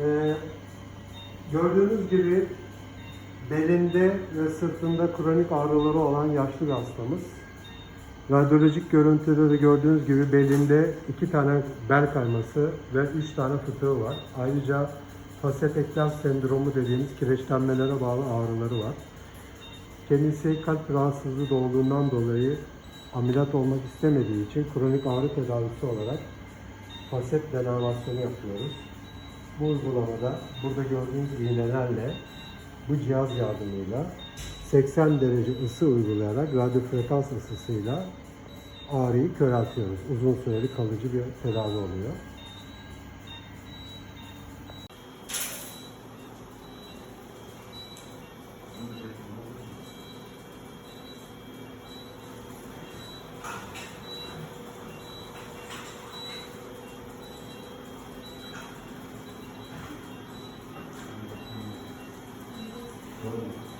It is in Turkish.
Ee, gördüğünüz gibi belinde ve sırtında kronik ağrıları olan yaşlı bir hastamız. Radyolojik görüntüde de gördüğünüz gibi belinde iki tane bel kayması ve üç tane fıtığı var. Ayrıca faset eklem sendromu dediğimiz kireçlenmelere bağlı ağrıları var. Kendisi kalp rahatsızlığı da olduğundan dolayı ameliyat olmak istemediği için kronik ağrı tedavisi olarak faset denervasyonu yapıyoruz. Bu uygulamada burada gördüğünüz iğnelerle bu cihaz yardımıyla 80 derece ısı uygulayarak radyo frekans ısısıyla ağrıyı köreltiyoruz. Uzun süreli kalıcı bir tedavi oluyor. Thank.